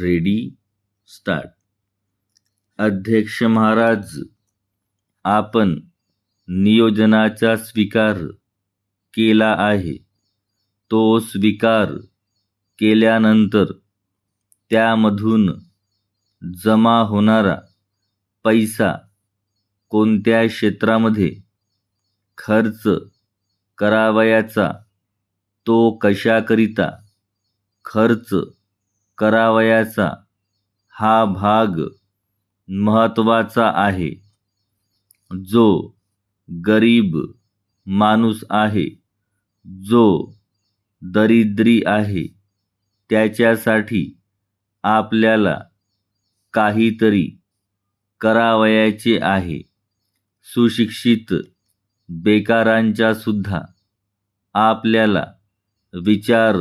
Ready start. अध्यक्ष महाराज आपण नियोजनाचा स्वीकार केला आहे. तो स्वीकार केल्यानंतर त्यामधून जमा होणारा पैसा कोणत्या क्षेत्रामध्ये खर्च करावयाचा तो कशाकरिता खर्च करावयाचा हा भाग महत्त्वाचा आहे. जो गरीब माणूस आहे जो दरिद्री आहे त्याच्यासाठी आपल्याला काहीतरी करावयाचे आहे. सुशिक्षित बेकारांच्यासुद्धा आपल्याला विचार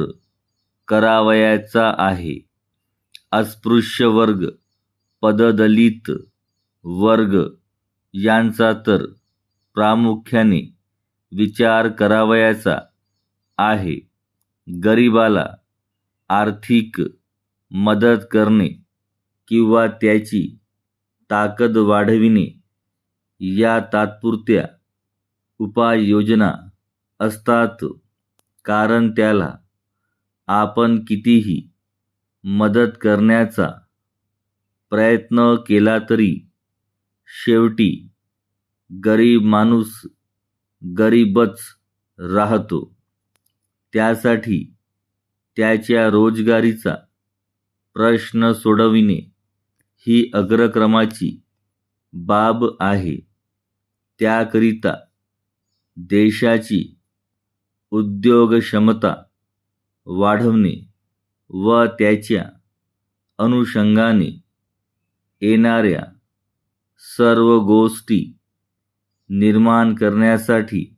करावयाचा आहे. अस्पृश्य वर्ग पददलित वर्ग यांचा तर प्रामुख्याने विचार करावयाचा आहे. गरिबाला आर्थिक मदत करणे किंवा त्याची ताकद वाढविणे या तात्पुरत्या उपाययोजना असतात. कारण त्याला आपण कितीही मदत करण्याचा प्रयत्न केला तरी शेवटी गरीब माणूस गरीबच राहतो. त्यासाठी त्याच्या रोजगारीचा प्रश्न सोडविणे ही अग्रक्रमाची बाब आहे. त्याकरिता देशाची उद्योगक्षमता वाढवणे व त्याच्या अनुषंगाने येणाऱ्या सर्व गोष्टी निर्माण करण्यासाठी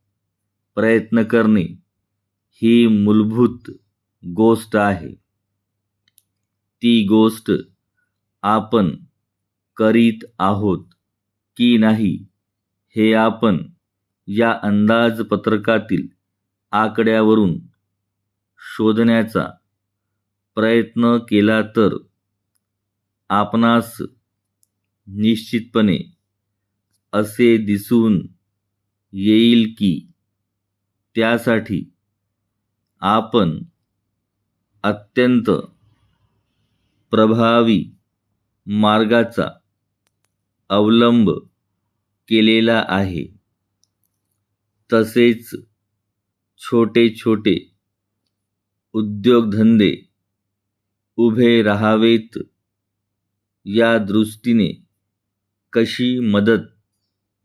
प्रयत्न करणे ही मूलभूत गोष्ट आहे. ती गोष्ट आपण करीत आहोत की नाही हे आपण या अंदाजपत्रकातील आकड्यावरून शोधण्याचा प्रयत्न केला तर आपणास निश्चितपणे असे दिसून येईल की त्यासाठी आपण अत्यंत प्रभावी मार्गाचा अवलंब केलेला आहे. तसेच छोटे छोटे उद्योगधंदे उभे राहावेत. या दृष्टीने कशी मदत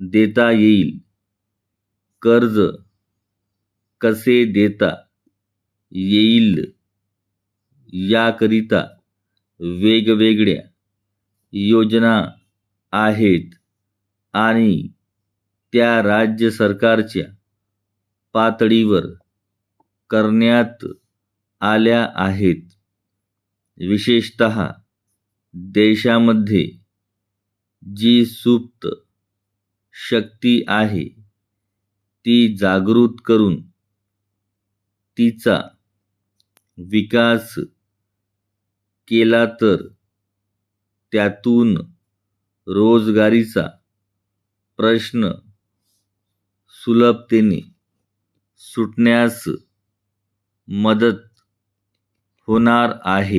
देता येईल? कर्ज कसे देता येईल? याकरिता वेगवेगळ्या योजना आहेत आणि त्या राज्य सरकारच्या पातळीवर करण्यात आल्या आहेत. विशेषत देशामध्ये जी सुप्त शक्ती आहे ती जागृत करून तिचा विकास केला तर त्यातून रोजगारीचा प्रश्न सुलभतेने सुटण्यास मदत होणार आहे.